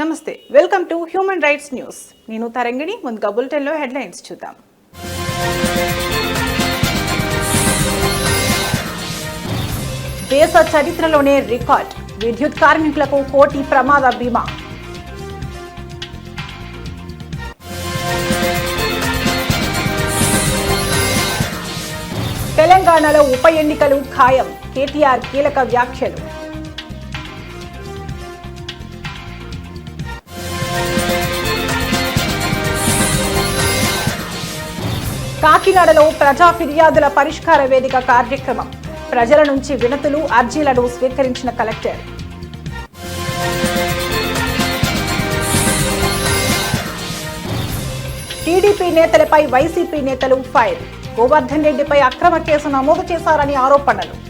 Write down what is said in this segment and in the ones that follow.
నమస్తే welcome to human rights news. నేను తరంగిణి ముందుగా బులెటిన్లో హెడ్లైన్స్ చూద్దాం. దేశ చరిత్రలోనే రికార్డ్ విద్యుత్ కార్మికులకు కోటి ప్రమాద బీమా. తెలంగాణలో ఉప ఎన్నికలు ఖాయం కేటీఆర్ కీలక వ్యాఖ్యలు. కాకినాడలో ప్రజా ఫిర్యాదుల పరిష్కార వేదిక కార్యక్రమం. ప్రజల నుంచి వినతులు అర్జీలను స్వీకరించిన కలెక్టర్. టీడీపీ నేతలపై వైసీపీ నేతలు ఫైర్. గోవర్ధన్ రెడ్డిపై అక్రమ కేసు నమోదు చేశారని ఆరోపణలు.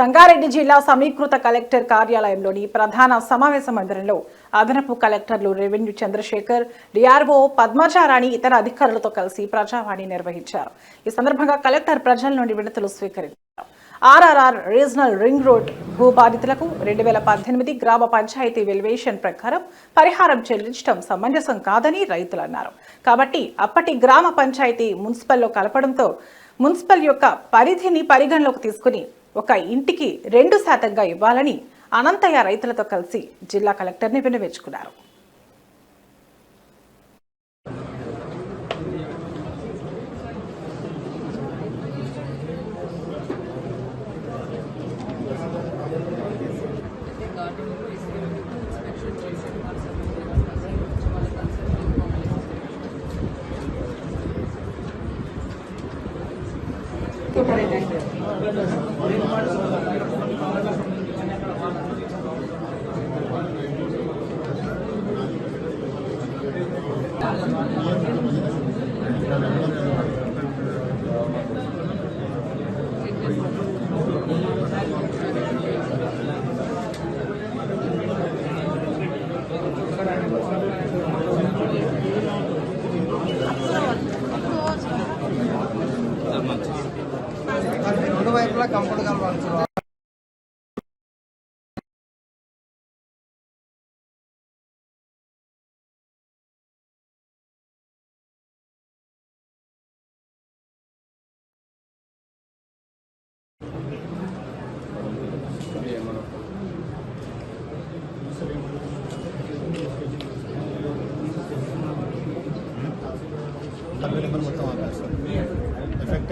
సంగారెడ్డి జిల్లా సమీకృత కలెక్టర్ కార్యాలయంలోని ప్రధాన సమావేశ మందిరంలో అదనపు కలెక్టర్లు రెవెన్యూ చంద్రశేఖర్ డిఆర్ఓ పద్మచారాణి ఇతర అధికారులతో కలిసి ప్రజావాణి నిర్వహించారు. ఈ సందర్భంగా కలెక్టర్ ప్రజల నుండి విడతలు స్వీకరించారు. ఆర్ఆర్ఆర్ రీజనల్ రింగ్ రోడ్ భూ బాధితులకు రెండు వేల పద్దెనిమిది గ్రామ పంచాయతీ వెలివేషన్ ప్రకారం పరిహారం చెల్లించడం సమంజసం కాదని రైతులు అన్నారు. కాబట్టి అప్పటి గ్రామ పంచాయతీ మున్సిపల్లో కలపడంతో మున్సిపల్ యొక్క పరిధిని పరిగణలోకి తీసుకుని ఒక ఇంటికి రెండు శాతంగా ఇవ్వాలని అనంతయ్య రైతులతో కలిసి జిల్లా కలెక్టర్ని విన్నవించుకున్నారు. করতে পারে নাই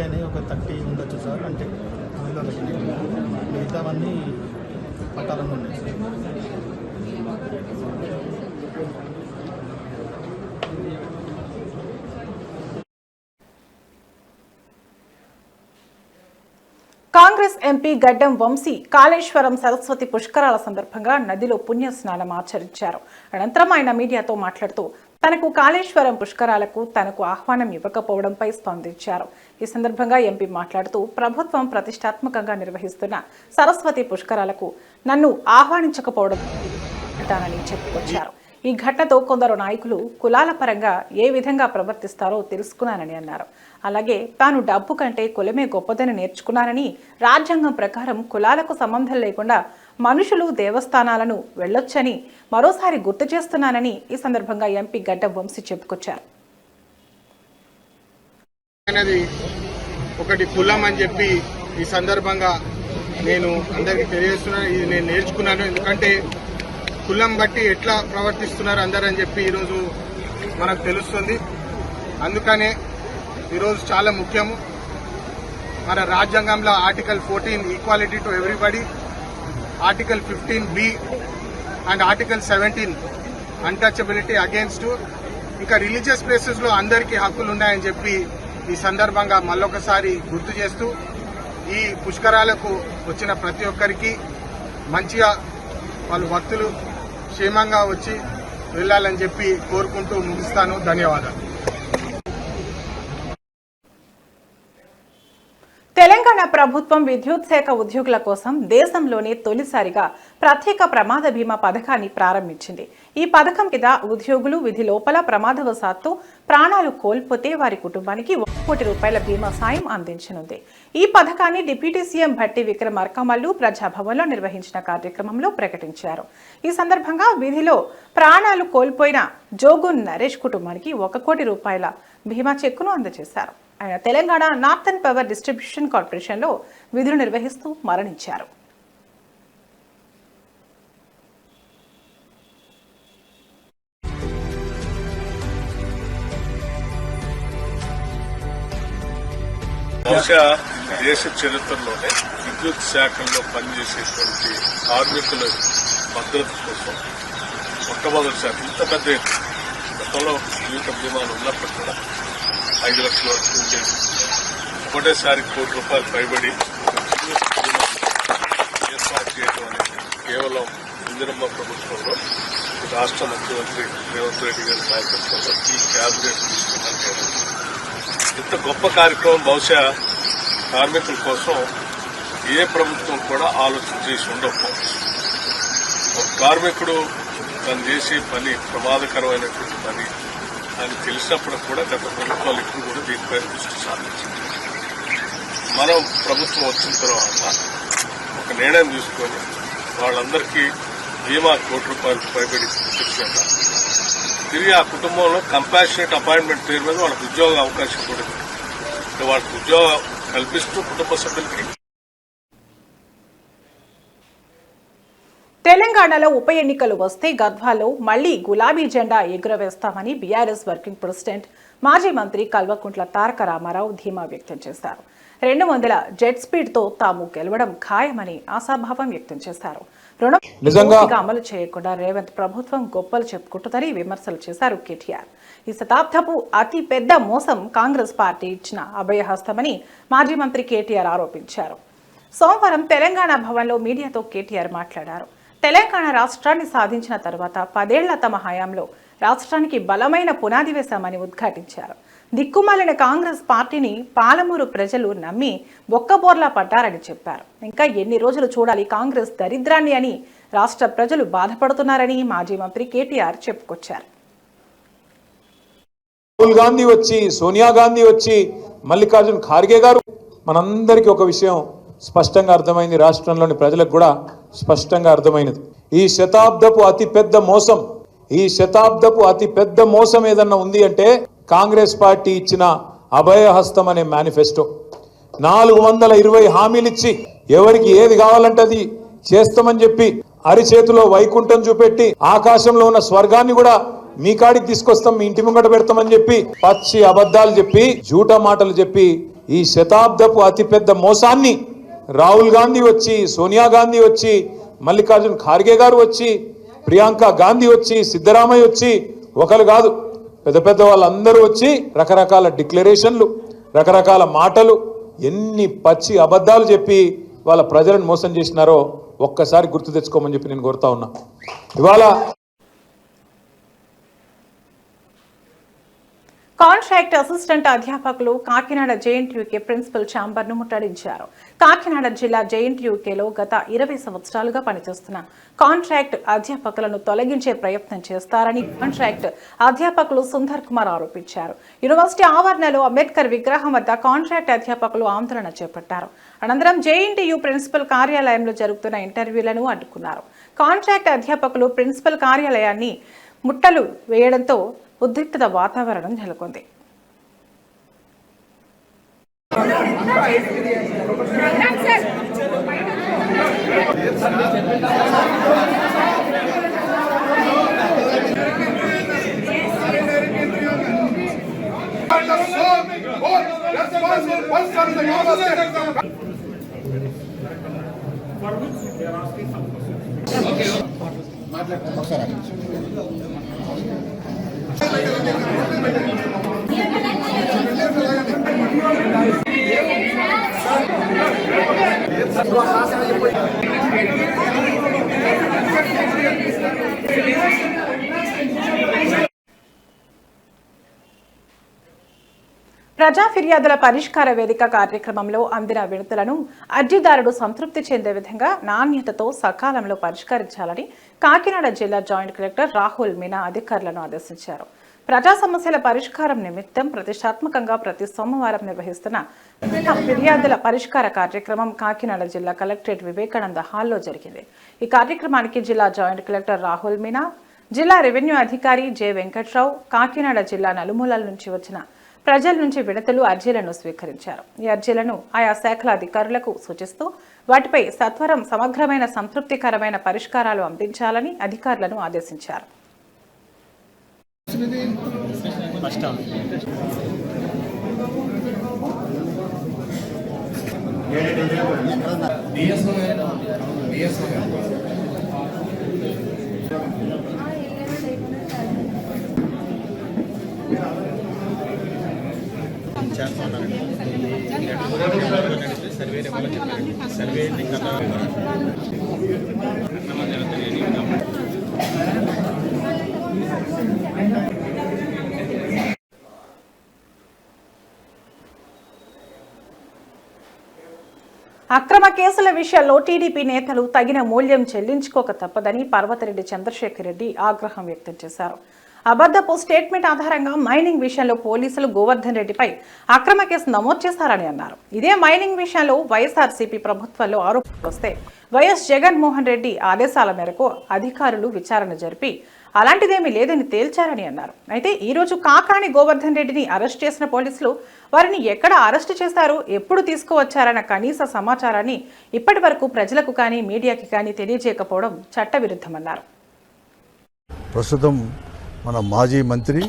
అయినాయి ఒక థర్టీ ఉండొచ్చు సార్. అంటే అందులో మిగతావన్నీ పట్టాలను ఉన్నాయి కాంగ్రెస్ ఎంపీ గడ్డం వంశీ కాళేశ్వరం సరస్వతి పుష్కరాల సందర్భంగా నదిలో పుణ్య స్నానం ఆచరించారు. అనంతరం ఆయన మీడియాతో మాట్లాడుతూ తనకు కాళేశ్వరం పుష్కరాలకు తనకు ఆహ్వానం ఇవ్వకపోవడంపై స్పందించారు. ఈ సందర్భంగా ఎంపీ మాట్లాడుతూ ప్రభుత్వం ప్రతిష్టాత్మకంగా నిర్వహిస్తున్న సరస్వతి పుష్కరాలకు నన్ను ఆహ్వానించకపోవడం అంటానని చెప్పుకొచ్చారు. ఈ ఘటనతో కొందరు నాయకులు కులాల పరంగా ఏ విధంగా ప్రవర్తిస్తారో తెలుసుకున్నానని అన్నారు. అలాగే తాను డబ్బు కంటే కులమే గొప్పదని నేర్చుకున్నానని రాజ్యాంగం ప్రకారం కులాలకు సంబంధం లేకుండా మనుషులు దేవస్థానాలను వెళ్ళొచ్చని మరోసారి గుర్తు చేస్తున్నానని ఈ సందర్భంగా ఎంపీ గడ్డం వంశీ చెప్పుకొచ్చారు. అనేది ఒకటి కులం అని చెప్పి ఈ సందర్భంగా నేను అందరికీ తెలియజేస్తున్నాను ఇది నేను నేర్చుకున్నాను. ఎందుకంటే కులం బట్టి ఎట్లా ప్రవర్తిస్తున్నారు అందరూ అని చెప్పి ఈరోజు మనకు తెలుస్తుంది. అందుకనే ఈరోజు చాలా ముఖ్యము. మన రాజ్యాంగంలో article fourteen equality to everybody article fifteen B and article seventeen untouchability against ఇంకా రిలీజియస్ ప్లేసెస్లో అందరికీ హక్కులు ఉన్నాయని చెప్పి ఈ సందర్భంగా మళ్ళొకసారి గుర్తు చేస్తూ ఈ పుష్కరాలకు వచ్చిన ప్రతి ఒక్కరికి మంచిగా వాళ్ళు భక్తులు క్షేమంగా వచ్చి వెళ్ళాలని చెప్పి కోరుకుంటూ ముగిస్తాను. ధన్యవాదాలు. తెలంగాణ ప్రభుత్వం విద్యుత్ శాఖ ఉద్యోగుల కోసం దేశంలోనే తొలిసారిగా ప్రత్యేక ప్రమాద బీమా పథకాన్ని ప్రారంభించింది. ఈ పథకం కింద ఉద్యోగులు విధి లోపల ప్రమాదవశాత్తు ప్రాణాలు కోల్పోతే వారి కుటుంబానికి ఒక కోటి రూపాయల బీమా సాయం అందించనుంది. ఈ పథకాన్ని డిప్యూటీ సీఎం భట్టి విక్రమార్కమల్లు ప్రజాభవన్లో నిర్వహించిన కార్యక్రమంలో ప్రకటించారు. ఈ సందర్భంగా విధిలో ప్రాణాలు కోల్పోయిన జోగు నరేష్ కుటుంబానికి ఒక కోటి రూపాయల బీమా చెక్కును అందజేశారు. ఆయన తెలంగాణ నార్థన్ పవర్ డిస్ట్రిబ్యూషన్ కార్పొరేషన్లో విధులు నిర్వహిస్తూ మరణించారు. బహుశా దేశ చరిత్రలోనే విద్యుత్ శాఖల్లో పనిచేసేటువంటి కార్మికుల భద్రత కోసం మొట్టమొదటిసారి ఇంత పెద్ద ఎత్తున గతంలో జీవిత బీమాలు ఉన్నప్పటికీ కూడా ఐదు లక్షల వరకు ఉండేది ఒకటేసారి కోటి రూపాయలు పైబడి ఏర్పాటు చేయడం అనేది కేవలం ఇందిరమ్మ ప్రభుత్వంలో ఈ రాష్ట్ర ముఖ్యమంత్రి రేవంత్ రెడ్డి గారి నాయకత్వంలో ఈ క్యాబినెట్ తీసుకున్నారు ఇంత గొప్ప కార్యక్రమం బహుశా కార్మికుల కోసం ఏ ప్రభుత్వం కూడా ఆలోచన చేసి ఉండకపోవచ్చు. ఒక కార్మికుడు తను చేసే పని ప్రమాదకరమైనటువంటి పని అని తెలిసినప్పుడు కూడా గత ప్రభుత్వాలు ఎప్పుడు కూడా దీనిపై దృష్టి సాధించింది మనం ప్రభుత్వం వచ్చిన తర్వాత ఒక నిర్ణయం తీసుకొని వాళ్ళందరికీ బీమా కోటి రూపాయలు పైబడి ఇచ్చేద్దాం తిరిగి ఆ కుటుంబంలో కంపాషనేట్ అపాయింట్మెంట్ పేరు మీద వాళ్ళకి ఉద్యోగ అవకాశం కూడా ఉంది. వాళ్ళకి ఉద్యోగం కల్పిస్తూ కుటుంబ సభ్యులకి తెలంగాణలో ఉప ఎన్నికలు వస్తే గద్వాలో మళ్ళీ గులాబీ జెండా ఎగురవేస్తామని బీఆర్ఎస్ వర్కింగ్ ప్రెసిడెంట్ మాజీ మంత్రి కల్వకుంట్ల తారక రామారావు ధీమా వ్యక్తం చేశారు. రెండు వందల జెట్ స్పీడ్తో తాము గెలవడం ఖాయమని ఆశాభావం వ్యక్తం చేశారు. రుణం అమలు చేయకుండా రేవంత్ ప్రభుత్వం గొప్పలు చెప్పుకుంటుందని విమర్శలు చేశారు కేటీఆర్. ఈ శతాబ్దపు అతి పెద్ద మోసం కాంగ్రెస్ పార్టీ ఇచ్చిన అభయహస్తమని మాజీ మంత్రి కేటీఆర్ ఆరోపించారు. సోమవారం తెలంగాణ భవన్లో మీడియాతో కేటీఆర్ మాట్లాడారు. తెలంగాణ రాష్ట్రాన్ని సాధించిన తర్వాత పదేళ్ళ తమ హయాంలో రాష్ట్రానికి బలమైన పునాది వేశామని ఉద్ఘాటించారు. దిక్కుమాలిన కాంగ్రెస్ పార్టీని పాలమూరు ప్రజలు నమ్మి బొక్కబోర్లా పడ్డారని చెప్పారు. ఇంకా ఎన్ని రోజులు చూడాలి కాంగ్రెస్ దరిద్రాన్ని అని రాష్ట్ర ప్రజలు బాధపడుతున్నారని మాజీ మంత్రి కేటీఆర్ చెప్పుకొచ్చారు. రాహుల్ గాంధీ వచ్చి సోనియా గాంధీ వచ్చి మల్లికార్జున్ ఖార్గే గారు మనందరికీ ఒక విషయం స్పష్టంగా అర్థమైంది. రాష్ట్రంలోని ప్రజలకు కూడా స్పష్టంగా అర్థమైనది. ఈ శతాబ్దపు అతి పెద్ద మోసం ఈ శతాబ్దపు అతి పెద్ద మోసం ఏదన్నా ఉంది అంటే కాంగ్రెస్ పార్టీ ఇచ్చిన అభయహస్తం అనే మేనిఫెస్టో. నాలుగు వందల ఇరవై హామీలు ఇచ్చి ఎవరికి ఏది కావాలంటే అది చేస్తామని చెప్పి అరిచేతిలో వైకుంఠం చూపెట్టి ఆకాశంలో ఉన్న స్వర్గాన్ని కూడా మీ కాడికి తీసుకొస్తాం మీ ఇంటి ముంగట పెడతామని చెప్పి పచ్చి అబద్ధాలు చెప్పి జూటా మాటలు చెప్పి ఈ శతాబ్దపు అతిపెద్ద మోసాన్ని రాహుల్ గాంధీ వచ్చి సోనియా గాంధీ వచ్చి మల్లికార్జున్ ఖార్గే గారు వచ్చి ప్రియాంక గాంధీ వచ్చి సిద్ధరామయ్య వచ్చి ఒకరు కాదు పెద్ద పెద్ద వాళ్ళందరూ వచ్చి రకరకాల డిక్లరేషన్లు రకరకాల మాటలు ఎన్ని పచ్చి అబద్ధాలు చెప్పి వాళ్ళ ప్రజలను మోసం చేసినారో ఒక్కసారి గుర్తు తెచ్చుకోమని చెప్పి నేను కోరుతా ఉన్నా. ఇవాళ కాంట్రాక్ట్ అసిస్టెంట్ అధ్యాపకులు కాకినాడ జేఎన్టీయూకే ప్రిన్సిపల్ ఛాంబర్ను ముట్టడించారు. కాకినాడ జిల్లా జేఎన్టీయూకేలో గత ఇరవై సంవత్సరాలుగా పనిచేస్తున్న కాంట్రాక్ట్ అధ్యాపకులను తొలగించే ప్రయత్నం చేస్తారని కాంట్రాక్ట్ అధ్యాపకులు సుందర్ కుమార్ ఆరోపించారు. యూనివర్సిటీ ఆవరణలో అంబేద్కర్ విగ్రహం వద్ద కాంట్రాక్ట్ అధ్యాపకులు ఆందోళన చేపట్టారు. అనంతరం జేఎన్టీయూ ప్రిన్సిపల్ కార్యాలయంలో జరుగుతున్న ఇంటర్వ్యూలను అడ్డుకున్నారు. కాంట్రాక్ట్ అధ్యాపకులు ప్రిన్సిపల్ కార్యాలయాన్ని ముట్టలు వేయడంతో ఉద్రిక్తత వాతావరణం నెలకొంది. మాట్లాడతాం ఒకసారి ప్రజా ఫిర్యాదుల పరిష్కార వేదిక కార్యక్రమంలో అందిన విడతలను అర్జీదారుడు సంతృప్తి చెందే విధంగా నాణ్యతతో సకాలంలో పరిష్కరించాలని కాకినాడ జిల్లా జాయింట్ కలెక్టర్ రాహుల్ మీనా అధికారులను ఆదేశించారు. ప్రజా సమస్యల పరిష్కారం నిమిత్తం ప్రతిష్టాత్మకంగా ప్రతి సోమవారం నిర్వహిస్తున్న ఫిర్యాదుల పరిష్కార కార్యక్రమం కాకినాడ జిల్లా కలెక్టరేట్ వివేకానంద హాల్లో జరిగింది. ఈ కార్యక్రమానికి జిల్లా జాయింట్ కలెక్టర్ రాహుల్ మీనా జిల్లా రెవెన్యూ అధికారి జె వెంకట్రావు కాకినాడ జిల్లా నలుమూలల నుంచి వచ్చిన ప్రజల నుంచి విడతలు అర్జీలను స్వీకరించారు. ఈ అర్జీలను ఆయా శాఖల అధికారులకు సూచిస్తూ వాటిపై సత్వరం సమగ్రమైన సంతృప్తికరమైన పరిష్కారాలు అందించాలని అధికారులను ఆదేశించారు. వచ్చినది ఫస్ట్ బిఎస్ఓ బిఎస్ఓ చేస్తున్నాను సర్వే సర్వే కదా అక్రమ కేసుల విషయాల్లో టీడీపీ నేతలు తగిన మూల్యం చెల్లించుకోక తప్పదని పర్వతిరెడ్డి చంద్రశేఖర్ రెడ్డి ఆగ్రహం వ్యక్తం చేశారు. అబద్ధపు స్టేట్మెంట్ ఆధారంగా మైనింగ్ విషయంలో పోలీసులు గోవర్ధన్ రెడ్డిపై అక్రమ కేసు నమోదు చేశారని అన్నారు. ఇదే మైనింగ్ విషయంలో వైఎస్ఆర్సీపీ ప్రభుత్వంలో ఆరోపణలు వస్తే వైఎస్ జగన్మోహన్ రెడ్డి ఆదేశాల మేరకు అధికారులు విచారణ జరిపి అలాంటిదేమీ లేదని తేల్చారని అన్నారు. అయితే ఈరోజు కాకాని గోవర్ధన్ రెడ్డిని అరెస్ట్ చేసిన పోలీసులు వారిని ఎక్కడ అరెస్ట్ చేశారు ఎప్పుడు తీసుకువచ్చారన్న కనీస సమాచారాన్ని ఇప్పటి వరకు ప్రజలకు కానీ మీడియాకి కానీ తెలియజేయకపోవడం చట్టవిరుద్ధమన్నారు. ప్రస్తుతం మన మాజీ మంత్రి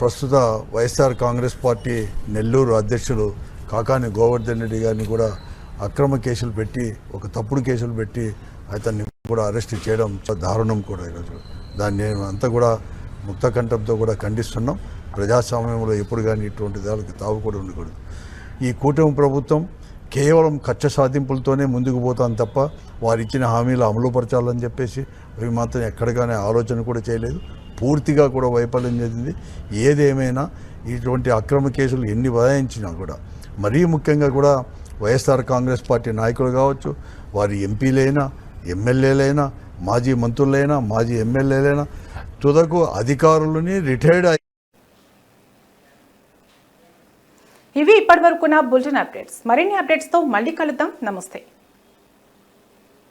ప్రస్తుత వైఎస్ఆర్ కాంగ్రెస్ పార్టీ నెల్లూరు అధ్యక్షులు కాకాని గోవర్ధన్ రెడ్డి గారిని కూడా అక్రమ కేసులు పెట్టి ఒక తప్పుడు కేసులు పెట్టి అతన్ని కూడా అరెస్ట్ చేయడం దారుణం కూడా ఈరోజు దాన్ని నేను అంతా కూడా ముక్త కంఠంతో కూడా ఖండిస్తున్నాం. ప్రజాస్వామ్యంలో ఎప్పుడు కానీ ఇటువంటి దానికి తావు కూడా ఉండకూడదు. ఈ కూటమి ప్రభుత్వం కేవలం ఖర్చు సాధింపులతోనే ముందుకు పోతాను తప్ప వారు ఇచ్చిన హామీలు అమలుపరచాలని చెప్పేసి అవి మాత్రం ఎక్కడిగానే ఆలోచన కూడా చేయలేదు. పూర్తిగా కూడా వైఫల్యం చెందింది. ఏదేమైనా ఇటువంటి అక్రమ కేసులు ఎన్ని బదాయించినా కూడా మరీ ముఖ్యంగా కూడా వైఎస్ఆర్ కాంగ్రెస్ పార్టీ నాయకులు కావచ్చు వారి ఎంపీలైనా ఎమ్మెల్యేలైనా మాజీ మంత్రులైనా మాజీ ఎమ్మెల్యేలైనా తుదకు అధికారులని రిటైర్డ్ ఇవి ఇప్పటివరకున్న బులెటిన్ అప్డేట్స్. మరిన్ని అప్డేట్స్తో మళ్ళీ కలుద్దాం. నమస్తే.